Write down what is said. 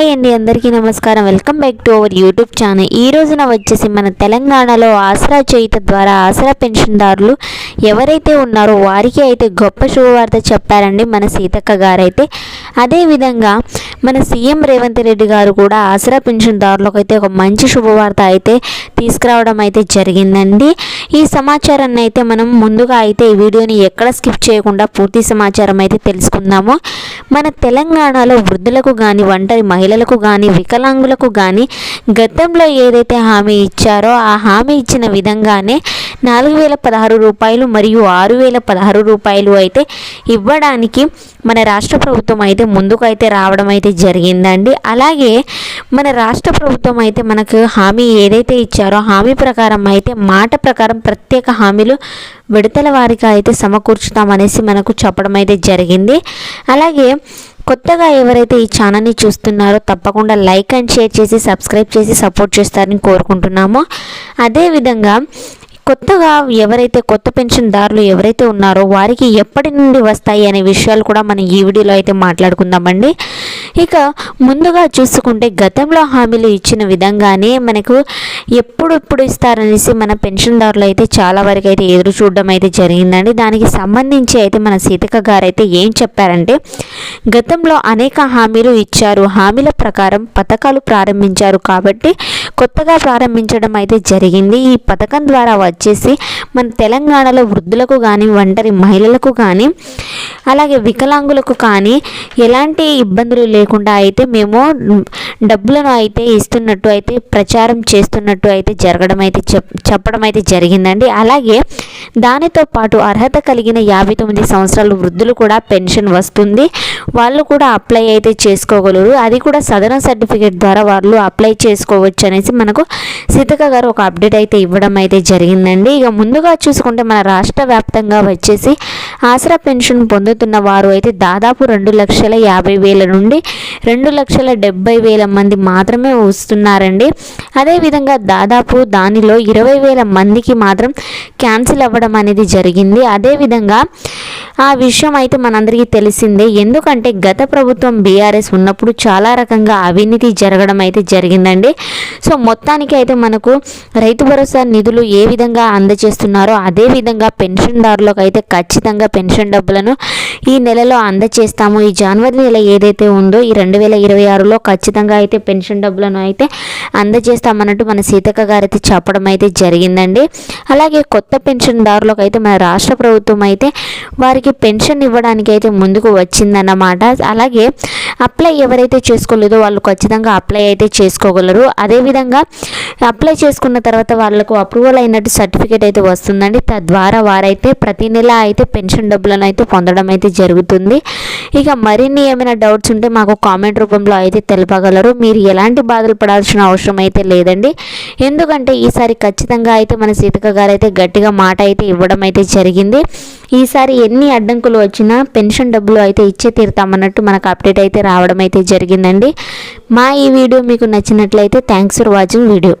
Hi అండి అందరికీ నమస్కారం. Welcome back to our YouTube channel. ఈ రోజున వచ్చేసి మన తెలంగాణలో ఆసరా చేయుత ద్వారా ఆసరా పెన్షన్దారులు ఎవరైతే ఉన్నారో వారికి అయితే గొప్ప శుభవార్త చెప్పారండి మన సీతక్క గారైతే. అదేవిధంగా మన సీఎం రేవంత్ రెడ్డి గారు కూడా ఆసరా పెన్షన్దారులకు అయితే ఒక మంచి శుభవార్త అయితే తీసుకురావడం అయితే జరిగిందండి. ఈ సమాచారాన్ని అయితే మనం ముందుగా అయితే ఈ వీడియోని ఎక్కడ స్కిప్ చేయకుండా పూర్తి సమాచారం అయితే తెలుసుకుందాము. మన తెలంగాణలో వృద్ధులకు కానీ ఒంటరి మహిళలకు కానీ వికలాంగులకు కానీ గతంలో ఏదైతే హామీ ఇచ్చారో ఆ హామీ ఇచ్చిన విధంగానే నాలుగు వేల పదహారు రూపాయలు మరియు ఆరు వేల పదహారు రూపాయలు అయితే ఇవ్వడానికి మన రాష్ట్ర ప్రభుత్వం అయితే ముందుకు అయితే రావడం అయితే జరిగిందండి. అలాగే మన రాష్ట్ర ప్రభుత్వం అయితే మనకు హామీ ఏదైతే ఇచ్చారో హామీ ప్రకారం అయితే మాట ప్రకారం ప్రత్యేక హామీలు విడతల వారికి అయితే సమకూర్చుతామనేసి మనకు చెప్పడం అయితే జరిగింది. అలాగే కొత్తగా ఎవరైతే ఈ ఛానల్ని చూస్తున్నారో తప్పకుండా లైక్ అండ్ షేర్ చేసి సబ్స్క్రైబ్ చేసి సపోర్ట్ చేస్తారని కోరుకుంటున్నాము. అదేవిధంగా కొత్తగా ఎవరైతే కొత్త పెన్షన్దారులు ఎవరైతే ఉన్నారో వారికి ఎప్పటి నుండి వస్తాయి అనే విషయాలు కూడా మనం ఈ వీడియోలో అయితే మాట్లాడుకుందామండి. ఇక ముందుగా చూసుకుంటే గతంలో హామీలు ఇచ్చిన విధంగానే మనకు ఎప్పుడు ఇస్తారనేసి మన పెన్షన్దారులు అయితే చాలా వరకు అయితే ఎదురు చూడడం అయితే జరిగిందండి. దానికి సంబంధించి అయితే మన సీతక్క గారు అయితే ఏం చెప్పారంటే గతంలో అనేక హామీలు ఇచ్చారు. హామీల ప్రకారం పథకాలు ప్రారంభించారు కాబట్టి కొత్తగా ప్రారంభించడం అయితే జరిగింది. ఈ పథకం ద్వారా వచ్చేసి మన తెలంగాణలో వృద్ధులకు కానీ ఒంటరి మహిళలకు కానీ అలాగే వికలాంగులకు కానీ ఎలాంటి ఇబ్బందులు లేకుండా అయితే మేము డబ్బులను అయితే ఇస్తున్నట్టు అయితే ప్రచారం చేస్తున్నట్టు అయితే జరగడం అయితే చెప్ చెప్పడం అయితే జరిగిందండి. అలాగే దానితో పాటు అర్హత కలిగిన యాభై తొమ్మిది సంవత్సరాలు వృద్ధులు కూడా పెన్షన్ వస్తుంది. వాళ్ళు కూడా అప్లై అయితే చేసుకోగలరు. అది కూడా సదన సర్టిఫికేట్ ద్వారా వాళ్ళు అప్లై చేసుకోవచ్చు అనేసి మనకు సీతక్క గారు ఒక అప్డేట్ అయితే ఇవ్వడం అయితే జరిగింది ఉందండి. ఇక ముందుగా చూసుకుంటే మన రాష్ట్ర వ్యాప్తంగా వచ్చేసి ఆసరా పెన్షన్ పొందుతున్న వారు అయితే దాదాపు రెండు లక్షల యాభై వేల నుండి రెండు లక్షల డెబ్బై వేల మంది మాత్రమే వస్తున్నారండి. అదేవిధంగా దాదాపు దానిలో ఇరవై వేల మందికి మాత్రం క్యాన్సిల్ అవ్వడం అనేది జరిగింది. అదేవిధంగా ఆ విషయం అయితే మనందరికీ తెలిసిందే. ఎందుకంటే గత ప్రభుత్వం బీఆర్ఎస్ ఉన్నప్పుడు చాలా రకంగా అవినీతి జరగడం అయితే జరిగిందండి. సో మొత్తానికి అయితే మనకు రైతు భరోసా నిధులు ఏ విధంగా అందజేస్తున్నారో అదే విధంగా పెన్షన్దారులకు అయితే ఖచ్చితంగా పెన్షన్ డబ్బులను ఈ నెలలో అందజేస్తాము. ఈ జనవరి నెల ఏదైతే ఉందో ఈ రెండు వేల ఇరవై ఆరులో ఖచ్చితంగా అయితే పెన్షన్ డబ్బులను అయితే అందజేస్తామన్నట్టు మన సీతక్క గారు అయితే చెప్పడం అయితే జరిగిందండి. అలాగే కొత్త పెన్షన్దారులకు అయితే మన రాష్ట్ర ప్రభుత్వం అయితే వారికి పెన్షన్ ఇవ్వడానికి అయితే ముందుకు వచ్చిందన్నమాట. అలాగే అప్లై ఎవరైతే చేసుకోలేదో వాళ్ళు ఖచ్చితంగా అప్లై అయితే చేసుకోగలరు. అదేవిధంగా అప్లై చేసుకున్న తర్వాత వాళ్ళకు అప్రూవల్ అయినట్టు సర్టిఫికేట్ అయితే వస్తుందండి. తద్వారా వారైతే ప్రతి నెల అయితే పెన్షన్ డబ్బులను అయితే పొందడం అయితే జరుగుతుంది. ఇక మరిన్ని ఏమైనా డౌట్స్ ఉంటే మాకు కామెంట్ రూపంలో అయితే తెలపగలరు. మీరు ఎలాంటి బాధలు పడాల్సిన అవసరం అయితే లేదండి. ఎందుకంటే ఈసారి ఖచ్చితంగా అయితే మన సీతక్క గారు అయితే గట్టిగా మాట అయితే ఇవ్వడం అయితే జరిగింది. ఈసారి ఎన్ని అడ్డంకులు వచ్చినా పెన్షన్ డబ్బులు అయితే ఇచ్చే తీరుతామన్నట్టు మనకు అప్డేట్ అయితే రావడం అయితే జరిగిందండి. మా ఈ వీడియో మీకు నచ్చినట్లయితే థ్యాంక్స్ ఫర్ వాచింగ్ వీడియో.